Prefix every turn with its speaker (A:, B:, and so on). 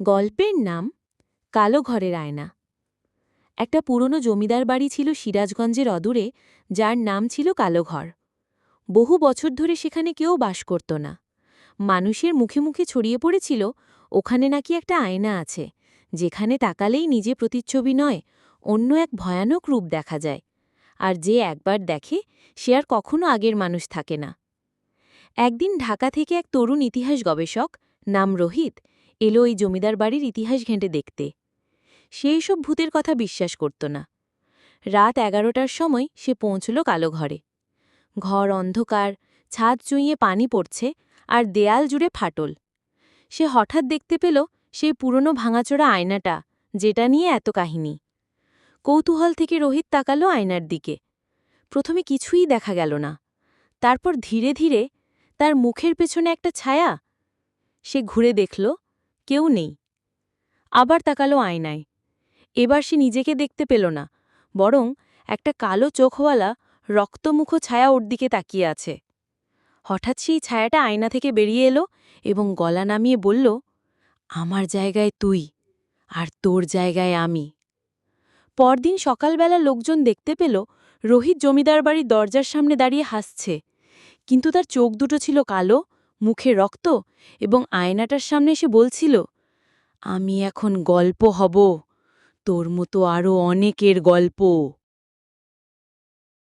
A: গল্পের নাম কালো ঘরের আয়না। একটা পুরনো জমিদার বাড়ি ছিল সিরাজগঞ্জের অদূরে, যার নাম ছিল কালোঘর বহু বছর ধরে সেখানে কেউ বাস করত না। মানুষের মুখে মুখে ছড়িয়ে পড়েছিল, ওখানে নাকি একটা আয়না আছে, যেখানে তাকালেই নিজে প্রতিচ্ছবি নয়, অন্য এক ভয়ানক রূপ দেখা যায়। আর যে একবার দেখে, সে আর কখনো আগের মানুষ থাকে না। একদিন ঢাকা থেকে এক তরুণ ইতিহাস গবেষক, নাম রোহিত এলো ওই জমিদার বাড়ির ইতিহাস ঘেঁটে দেখতে। সেই সব ভূতের কথা বিশ্বাস করত না। রাত এগারোটার সময় সে পৌঁছল কালো ঘরে। ঘর অন্ধকার, ছাদ চুইয়ে পানি পড়ছে আর দেয়াল জুড়ে ফাটল। সে হঠাৎ দেখতে পেল সেই পুরনো ভাঙাচোরা আয়নাটা, যেটা নিয়ে এত কাহিনী। কৌতূহল থেকে রোহিত তাকালো আয়নার দিকে। প্রথমে কিছুই দেখা গেল না। তারপর ধীরে ধীরে তার মুখের পেছনে একটা ছায়া। সে ঘুরে দেখল কেউ নেই। আবার তাকালো আয়নায়। এবার সে নিজেকে দেখতে পেল না, বরং একটা কালো চোখওয়ালা রক্তমুখ ছায়া ওর দিকে তাকিয়ে আছে। হঠাৎ সেই ছায়াটা আয়না থেকে বেরিয়ে এলো এবং গলা নামিয়ে বলল, আমার জায়গায় তুই আর তোর জায়গায় আমি। পরদিন সকালবেলা লোকজন দেখতে পেল রোহিত জমিদার বাড়ির দরজার সামনে দাঁড়িয়ে হাসছে, কিন্তু তার চোখ দুটো ছিল কালো মুখে রক্ত এবং আয়নাটার সামনে এসে বলছিল, আমি এখন গল্প হব। তোর মতো আরও অনেকের গল্প।